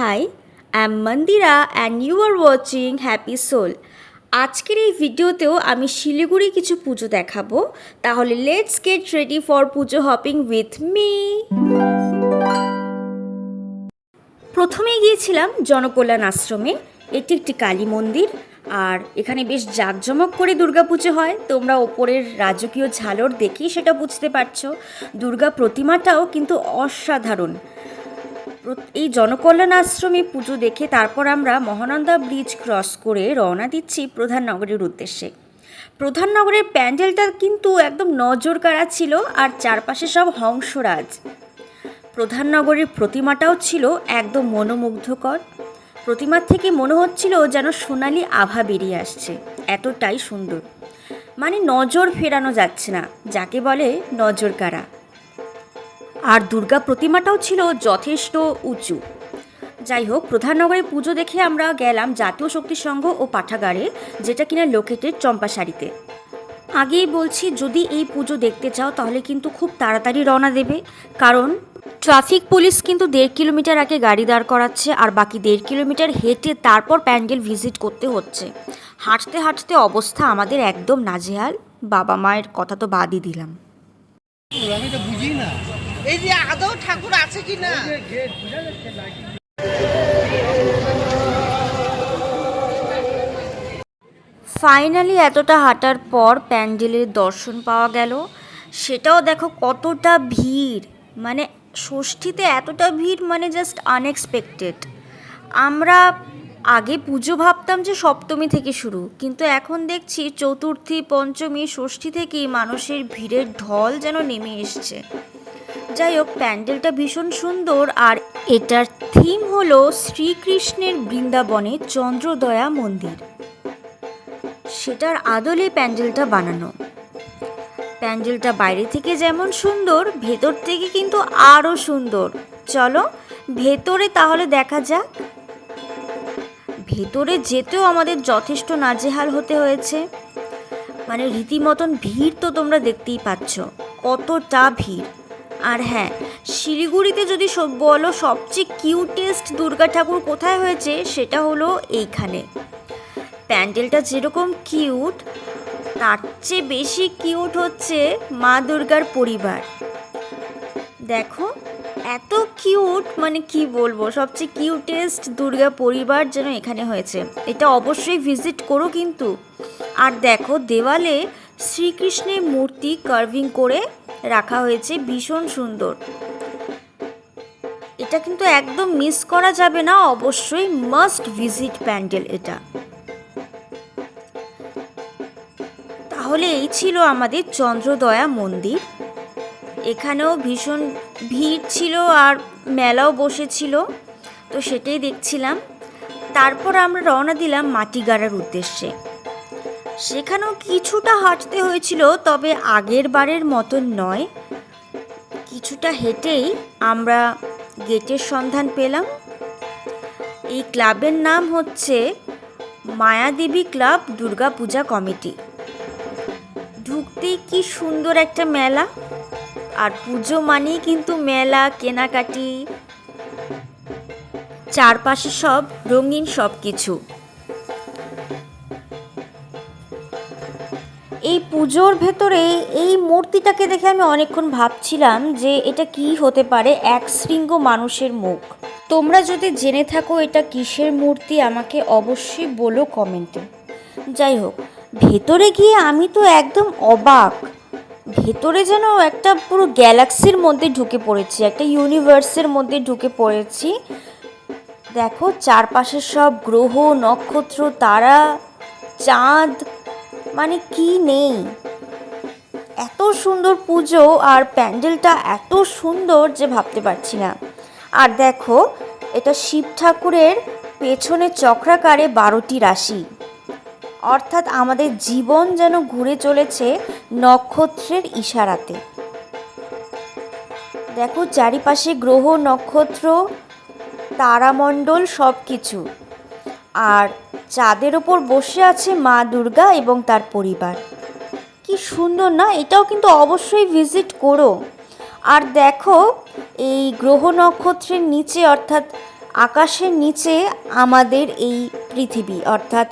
Hi I'm Mandira and you are watching happy soul আজকের এই ভিডিওতেও আমি শিলিগুড়ি কিছু পুজো দেখাবো। তাহলে let's get ready for pujo hopping with me প্রথমেই গিয়েছিলাম জনকল্যাণ আশ্রমে। এটি একটি কালী মন্দির। আর এখানে বেশ জাঁকজমক করে দুর্গাপুজো হয়। তোমরা ওপরের রাজকীয় ঝালর দেখেই সেটা বুঝতে পারছ। দুর্গা প্রতিমাটাও কিন্তু অসাধারণ। এই জনকল্যাণ আশ্রমে পুজো দেখে তারপর আমরা মহানন্দা ব্রিজ ক্রস করে রওনা দিচ্ছি প্রধান নগরের উদ্দেশ্যে। প্রধান নগরের প্যান্ডেলটা কিন্তু একদম নজর কাড়া ছিল আর চারপাশে সব হংসরাজ। প্রধান নগরের প্রতিমাটাও ছিল একদম মনোমুগ্ধকর। প্রতিমার থেকে মনে হচ্ছিল যেন সোনালি আভা বেরিয়ে আসছে। এতটাই সুন্দর। মানে নজর ফেরানো যাচ্ছে না, যাকে বলে নজর কাড়া আর দুর্গা প্রতিমাটাও ছিল যথেষ্ট উঁচু। যাই হোক প্রধাননগরে পুজো দেখে আমরা গেলাম জাতীয় শক্তি সংঘ ও পাঠাগারে, যেটা কিনা লোকেটের চম্পাশাড়িতে। আগেই বলছি, যদি এই পুজো দেখতে চাও, তাহলে কিন্তু খুব তাড়াতাড়ি রওনা দেবে। কারণ ট্রাফিক পুলিশ কিন্তু দেড় কিলোমিটার আগে গাড়ি দাঁড় করাচ্ছে, আর বাকি দেড় কিলোমিটার হেঁটে তারপর প্যান্ডেল ভিজিট করতে হচ্ছে। হাঁটতে হাঁটতে অবস্থা আমাদের একদম নাজেহাল। বাবা মায়ের কথা তো বাদই দিলাম। আমি তো বুঝি না এই আদৌ ঠাকুর আছে কি না? ফাইনালি এতটা হাঁটার পর প্যান্ডেলের দর্শন পাওয়া গেল। সেটাও দেখো কতটা ভিড়। মানে ষষ্ঠীতে এতটা ভিড় মানে জাস্ট আনএক্সপেক্টেড আমরা আগে পুজো ভাবতাম যে সপ্তমী থেকে শুরু, কিন্তু এখন দেখছি চতুর্থী, পঞ্চমী, ষষ্ঠী থেকেই মানুষের ভিড়ের ঢল যেন নেমে এসছে। যাই হোক, প্যান্ডেলটা ভীষণ সুন্দর। আর এটার থিম হলো শ্রীকৃষ্ণের বৃন্দাবনে চন্দ্রদয়া মন্দির। সেটার আদলে প্যান্ডেলটা বানানো। প্যান্ডেলটা বাইরে থেকে যেমন সুন্দর, ভেতর থেকে কিন্তু আরও সুন্দর। চলো, ভেতরে তাহলে দেখা যাক। ভেতরে যেতেও আমাদের যথেষ্ট নাজেহাল হতে হয়েছে। মানে রীতিমতন ভিড় তো তোমরা দেখতেই পাচ্ছ। কতটা ভিড়। আর হ্যাঁ শিলিগুড়িতে যদি সব বলো সবচেয়ে কিউটেস্ট দুর্গা ঠাকুর কোথায় হয়েছে, সেটা হলো এইখানে। প্যান্ডেলটা যেরকম কিউট তার চেয়ে বেশি কিউট হচ্ছে মা দুর্গার পরিবার। দেখো, এত কিউট মানে কি বলব, সবচেয়ে কিউটেস্ট দুর্গা পরিবার যেন এখানে হয়েছে। এটা অবশ্যই ভিজিট করো কিন্তু। আর দেখো, দেওয়ালে শ্রীকৃষ্ণের মূর্তি কার্ভিং করে রাখা হয়েছে ভীষণ সুন্দর। এটা কিন্তু একদম মিস করা যাবে না, অবশ্যই মাস্ট ভিজিট প্যান্ডেল এটা। তাহলে এই ছিল আমাদের চন্দ্রদয়া মন্দির। এখানেও ভীষণ ভিড় ছিল আর মেলাও বসেছিল, তো সেটাই দেখছিলাম। তারপর আমরা রওনা দিলাম মাটিগাড়ার উদ্দেশ্যে। সেখানেও কিছুটা হাঁটতে হয়েছিল, তবে আগের বারের মতন নয়। কিছুটা হেঁটেই আমরা গেটের সন্ধান পেলাম। এই ক্লাবের নাম হচ্ছে মায়াদেবী ক্লাব দুর্গা পূজা কমিটি। ঢুকতেই কি সুন্দর একটা মেলা। আর পুজো মানেই কিন্তু মেলা, কেনাকাটি, চারপাশে সব রঙিন সব কিছু পুজোর ভেতরে এই মূর্তিটাকে দেখে আমি অনেকক্ষণ ভাবছিলাম যে এটা কি হতে পারে এক শৃঙ্গ মানুষের মুখ। তোমরা যদি জেনে থাকো এটা কিসের মূর্তি, আমাকে অবশ্যই বলো কমেন্টে। যাই হোক, ভেতরে গিয়ে আমি তো একদম অবাক। ভেতরে যেন একটা পুরো গ্যালাক্সির মধ্যে ঢুকে পড়েছি, একটা ইউনিভার্সের মধ্যে ঢুকে পড়েছি। দেখো চারপাশের সব গ্রহ, নক্ষত্র, তারা, চাঁদ মানে কি নেই? এত সুন্দর পুজো আর প্যান্ডেলটা এত সুন্দর যে ভাবতে পারছি না। আর দেখো, এটা শিব ঠাকুরের পেছনে চক্রাকারে বারোটি রাশি। অর্থাৎ আমাদের জীবন যেন ঘুরে চলেছে নক্ষত্রের ইশারাতে। দেখো, চারিপাশে গ্রহ, নক্ষত্র, তারামণ্ডল সব কিছু আর চাঁদের ওপর বসে আছে মা দুর্গা এবং তার পরিবার। কি সুন্দর না? এটাও কিন্তু অবশ্যই ভিজিট করো। আর দেখো, এই গ্রহ নক্ষত্রের নিচে অর্থাৎ আকাশের নিচে আমাদের এই পৃথিবী, অর্থাৎ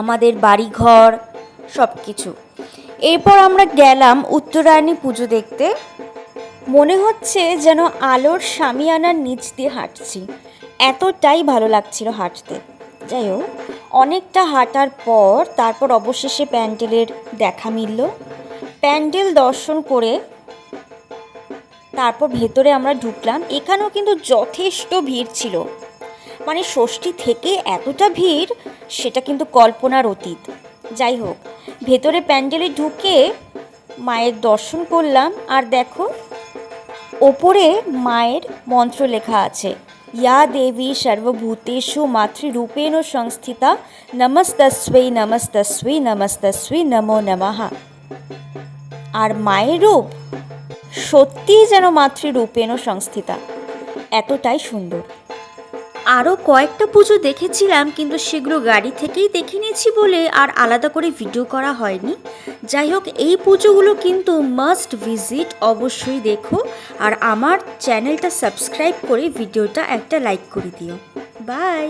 আমাদের বাড়িঘর সব কিছু এরপর আমরা গেলাম উত্তরায়ণী পুজো দেখতে। মনে হচ্ছে যেন আলোর সামিয়ানার নিচ দিয়ে হাঁটছি। এতটাই ভালো লাগছিল হাঁটতে। যাই হোক, অনেকটা হাঁটার পর তারপর অবশেষে প্যান্ডেলের দেখা মিলল। প্যান্ডেল দর্শন করে তারপর ভেতরে আমরা ঢুকলাম। এখানেও কিন্তু যথেষ্ট ভিড় ছিল। মানে ষষ্ঠী থেকে এতটা ভিড়, সেটা কিন্তু কল্পনার অতীত। যাই হোক, ভেতরে প্যান্ডেলে ঢুকে মায়ের দর্শন করলাম। আর দেখো, ওপরে মায়ের মন্ত্র লেখা আছে। ইয়া দেবী সর্বভূতেষু মাতৃরূপেণ সংস্থিতা নমস্তস্বৈ নমস্তস্বৈ নমস্তস্বৈ নমো নমঃ আর মায়ের রূপ সত্যিই যেন মাতৃরূপেণ সংস্থিতা। এতটাই সুন্দর। আরও কয়েকটা পুজো দেখেছিলাম, কিন্তু সেগুলো গাড়ি থেকেই দেখে নিয়েছি বলে আর আলাদা করে ভিডিও করা হয়নি। যাই হোক, এই পুজোগুলো কিন্তু মাস্ট ভিজিট অবশ্যই দেখো আর আমার চ্যানেলটা সাবস্ক্রাইব করে ভিডিওটা একটা লাইক করে দিও। বাই